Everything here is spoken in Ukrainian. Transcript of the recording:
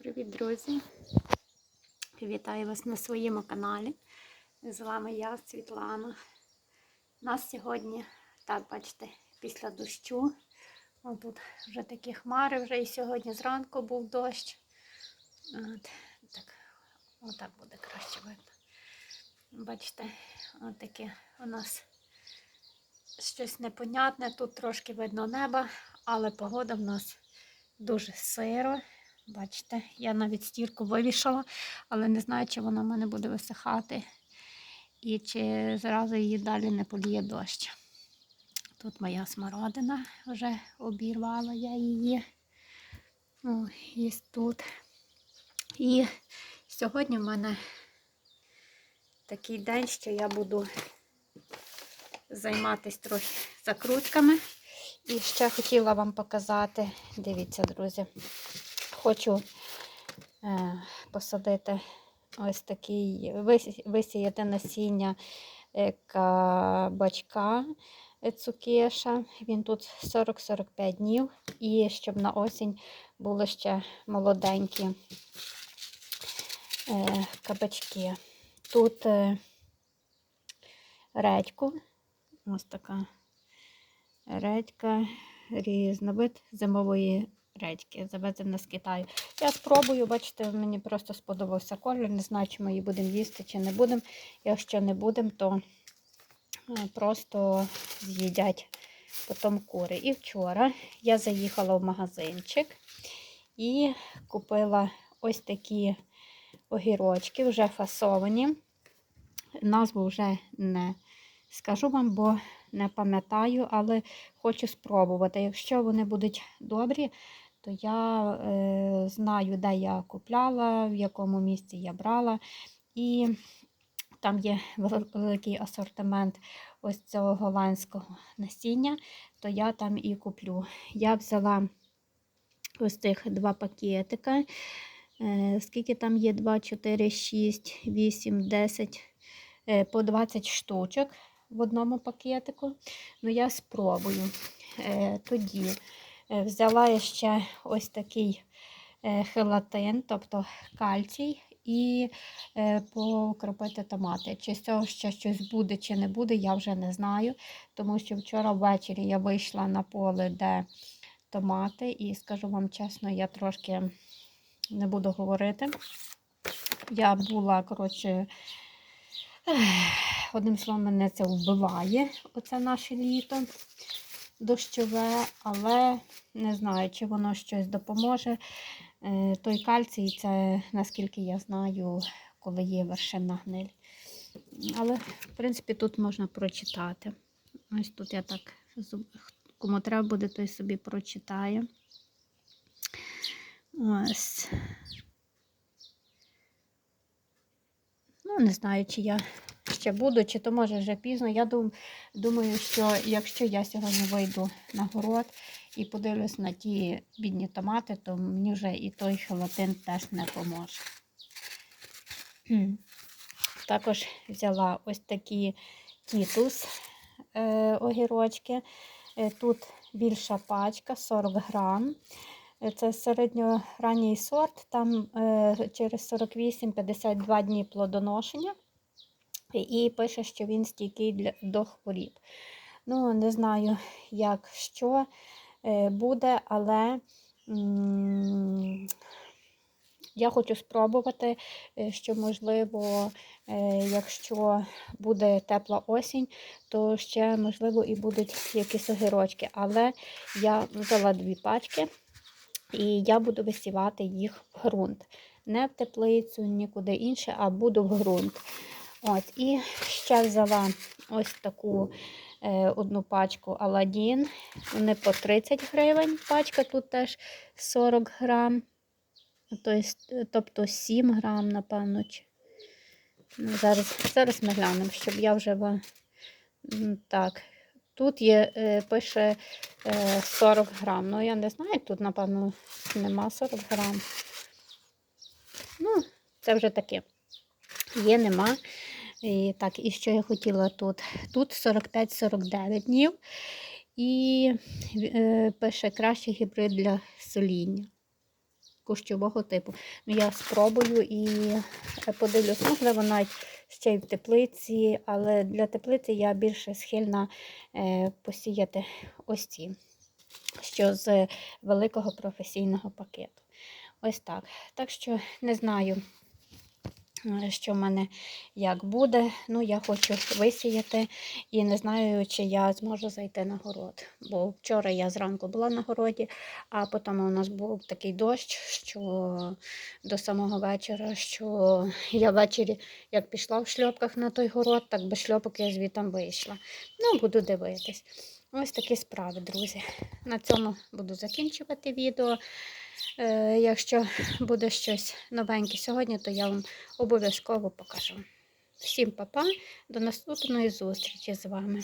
Привіт, друзі! Вітаю вас на своєму каналі. З вами я, Світлана. Нас сьогодні, так, бачите, після дощу. О, тут вже такі хмари, вже і сьогодні зранку був дощ. От, так, отак буде краще видно. Бачите, таке у нас щось непонятне. Тут трошки видно неба, але погода в нас дуже сиро. Бачите, я навіть стірку вивішала, але не знаю, чи вона в мене буде висихати і чи зразу її далі не поліє дощ. Тут моя смородина вже обірвала я її. О, є тут. І сьогодні в мене такий день, що я буду займатися трохи закрутками. І ще хотіла вам показати, дивіться, друзі, хочу е, посадити ось такий, висіяти насіння е, кабачка цукеша. Він тут 40-45 днів. І щоб на осінь були ще молоденькі е, кабачки. Тут редьку, ось така редька, різновид зимової редьки, завезена з Китаю. Я спробую, бачите, мені просто сподобався колір. Не знаю, чи ми її будемо їсти, чи не будемо. Якщо не будемо, то е, просто з'їдять потім кури. І вчора я заїхала в магазинчик і купила ось такі огірочки, вже фасовані. Назву вже не скажу вам, бо не пам'ятаю, але хочу спробувати. Якщо вони будуть добрі, то я е, знаю, де я купляла, в якому місці я брала. І там є великий асортимент ось цього голландського насіння, то я там і куплю. Я взяла ось цих два пакетика. Е, Скільки там є? 2, 4, 6, 8, 10, е, по 20 штучок в одному пакетику. Ну, я спробую. Е, Тоді взяла я ще ось такий е, хелатин, тобто кальцій, і е, покропити томати. Чи з цього ще щось буде, чи не буде, я вже не знаю. Тому що вчора ввечері я вийшла на поле, де томати, і скажу вам чесно, я трошки не буду говорити. Я була, коротше, одним словом, мене це вбиває, оце наше літо дощове, але не знаю, чи воно щось допоможе. Е, Той кальцій, це, наскільки я знаю, коли є вершина гниль. Але, в принципі, тут можна прочитати. Ось тут я так, кому треба буде, той собі прочитає. Ось. Ну, не знаю, чи я ще буду, чи то може вже пізно. Я дум, думаю, що якщо я сьогодні вийду на город і подивлюсь на ті бідні томати, то мені вже і той хелатин теж не поможе. Також взяла ось такі тітус е, огірочки. Е, Тут більша пачка 40 грам. Е, Це середньоранній сорт, там е, через 48-52 дні плодоношення. І пише, що він стійкий для, до хворіб. Ну, не знаю, як що е, буде, але я хочу спробувати, е, що, можливо, е, якщо буде тепла осінь, то ще, можливо, і будуть якісь огірочки. Але я взяла дві пачки. І я буду висівати їх в ґрунт. Не в теплицю, нікуди інше, а буду в ґрунт. От, і ще взяла ось таку е, одну пачку Аладдін. Вони по 30 гривень. Пачка тут теж 40 грам. Тобто, тобто 7 грам, напевно. Ну, зараз, зараз ми глянемо, щоб я вже так. Тут є, е, пише е, 40 грам. Ну, я не знаю, тут, напевно, нема 40 грам. Ну, це вже таке. Є, нема. І, так, і що я хотіла тут? Тут 45-49 днів. І е, пише кращий гібрид для соління. кущового типу. Ну, я спробую і е, подивлюсь, можливо, навіть ще й в теплиці, але для теплиці я більше схильна е, посіяти ось ці, що з великого професійного пакету. Ось так. Так що не знаю, що в мене як буде. Ну, я хочу висіяти і не знаю, чи я зможу зайти на город. Бо вчора я зранку була на городі, а потім у нас був такий дощ, що до самого вечора, що я ввечері, як пішла в шльопках на той город, так без шльопок я звітом вийшла. Ну, буду дивитись. Ось такі справи, друзі. На цьому буду закінчувати відео. Е, якщо буде щось новеньке сьогодні, то я вам обов'язково покажу. Всім па-па, до наступної зустрічі з вами.